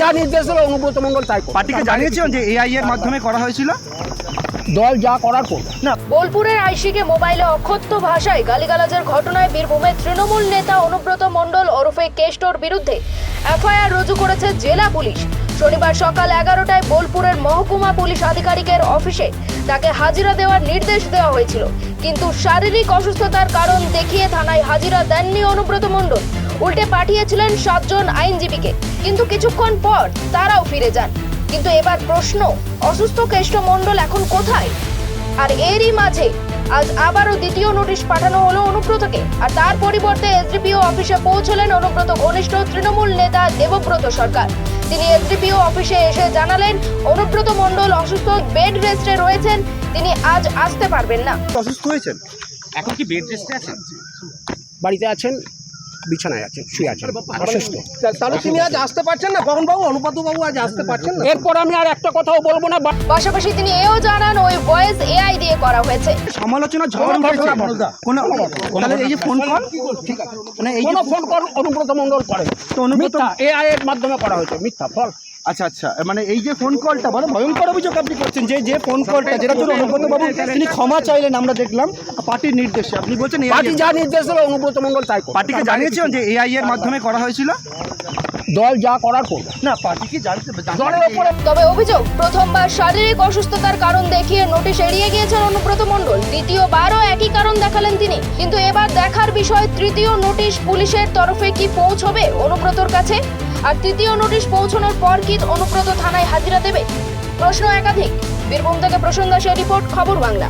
যা নির্দেশ দেবে অনুব্রত মণ্ডল তাই পার্টিকে জানিয়েছিলেন যে এআই এর মাধ্যমে করা হয়েছিল? দল যা করার করবে। বোলপুরের আইসিকে মোবাইলে অক্ষত্য ভাষায় গালিগালাজের ঘটনায় বীরভূমের তৃণমূল নেতা অনুব্রত মণ্ডল ওরফে কেষ্টর বিরুদ্ধে এফআইআর রুজু করেছে জেলা পুলিশ। শনিবার সকাল এগারোটায় বোলপুরের মহকুমা পুলিশ আধিকারিকের অফিসে তাকে হাজিরা দেওয়ার নির্দেশ দেওয়া হয়েছিল। কিন্তু শারীরিক অসুস্থতার কারণ দেখিয়ে থানায় হাজিরা দেননি অনুব্রত মণ্ডল। উল্টে পাঠিয়েছিলেন সাতজন আইনজীবীকে। কিন্তু কিছুক্ষণ পর তারাও ফিরে যান। কিন্তু এবার প্রশ্ন অসুস্থ কেষ্ট মণ্ডল এখন কোথায়? আর এরই মাঝে আজ আবারও দ্বিতীয় নোটিশ পাঠানো হলো অনুব্রতকে। আর তার পরিবর্তে এসডিপিও অফিসে পৌঁছলেন অনুব্রত ঘনিষ্ঠ তৃণমূল নেতা দেবব্রত সরকার। তিনি এসডিপিও অফিসে এসে জানালেন অনুব্রত মণ্ডল অসুস্থ বেড রেস্টে রয়েছেন তিনি আজ আসতে পারবেন না। অসুস্থ হয়েছেন? এখন কি বেড রেস্টে আছেন? বাড়িতে আছেন বিছানায় আছেন শুয়ে আছেন। অসুস্থ। তাহলে তিনি আজ আসতে পারছেন না? কখন বাবু অনুপাত বাবু আজ আসতে পারছেন না? এরপর আমি আর একটা কথাও বলব না। পাশাপাশি তিনি এও জানান ওই ভয়েস এআই দিয়ে করা হয়েছে। সমালোচনা ঝড় উঠেছে কোনো তাহলে এই যে ফোন কল ঠিক আছে। মানে এই যে ফোন কল অনুব্রত মণ্ডল করে তো অনুব্রত এআই এর মাধ্যমে করা হয়েছে। মিথ্যা ফল আচ্ছা আচ্ছা। মানে এই যে ফোন কলটা বড় ভয়ঙ্কর অভিযোগ আপনি করছেন যে যে ফোন কলটা যেটা জন্য অনুব্রত বাবু তিনি ক্ষমা চাইলেন আমরা দেখলাম পার্টির নির্দেশে। আপনি বলছেন পার্টি যা নির্দেশ দেবে অনুব্রত তাই পার্টিকে জানিয়েছিলেন যে এআই এর মাধ্যমে করা হয়েছিল? দল যা করার করবে। না পার্টি কি জানতে দলের তবে অভিযোগ প্রথমবার শারীরিক অসুস্থতার কারণ দেখিয়ে নোটিশ এড়িয়ে গিয়েছেন অনুব্রত মণ্ডল। দ্বিতীয়বারও একই কারণ দেখালেন তিনি। কিন্তু এবার দেখার বিষয় তৃতীয় নোটিশ পুলিশের তরফে কি পৌঁছবে অনুব্রতর কাছে? আর তৃতীয় নোটিশ পৌঁছানোর পর কি অনুব্রত থানায় হাজিরা দেবে? প্রশ্ন একাধিক। বীরভূম থেকে দাসের রিপোর্ট, খবর বাংলা।